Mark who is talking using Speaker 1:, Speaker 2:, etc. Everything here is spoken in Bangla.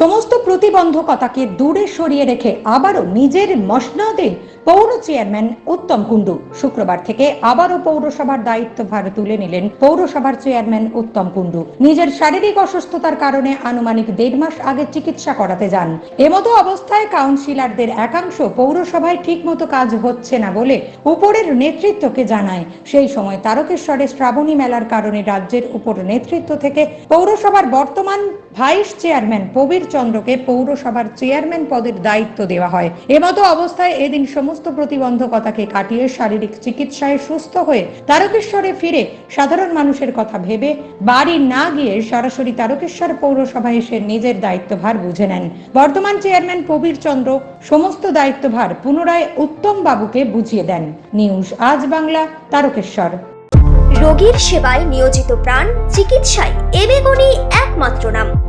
Speaker 1: সমস্ত প্রতিবন্ধকতাকে দূরে সরিয়ে রেখে আবারও নিজের মসনদে পৌর চেয়ারম্যান উত্তম কুণ্ডু। শুক্রবার থেকে আবারও পৌরসভার দায়িত্বভার তুলে নিলেন পৌরসভার চেয়ারম্যান উত্তম কুণ্ডু। নিজের শারীরিক অসুস্থতার কারণে আনুমানিক দেড় মাস আগে চিকিৎসা করাতে যান। এমতো অবস্থায় কাউন্সিলরদের একাংশ পৌরসভায় ঠিকমতো কাজ হচ্ছে না বলে উপরের নেতৃত্বকে জানায়। সেই সময় তারকেশ্বরে শ্রাবণী মেলার কারণে রাজ্যের উপর নেতৃত্ব থেকে পৌরসভার বর্তমান ভাইস চেয়ারম্যান প্রবীর চন্দ্রকে পৌরসভার চেয়ারম্যান পদের দায়িত্ব দেওয়া হয়। এমতো অবস্থায় এদিন সমস্ত প্রতিবন্ধকতাকে কাটিয়ে শারীরিক চিকিৎসায় সুস্থ হয়ে তারকেশ্বরে ফিরে সাধারণ মানুষের কথা ভেবে বাড়ি না গিয়ে সরাসরি তারকেশ্বর পৌরসভায় এসে নিজের দায়িত্বভার বুঝে নেন। বর্তমান চেয়ারম্যান প্রবীর চন্দ্র সমস্ত দায়িত্বভার পুনরায় উত্তম বাবুকে বুঝিয়ে দেন। নিউজ আজ বাংলা, তারকেশ্বর।
Speaker 2: রোগীর সেবায় নিয়োজিত প্রাণ, চিকিৎসায় এবেগুনি একমাত্র নাম।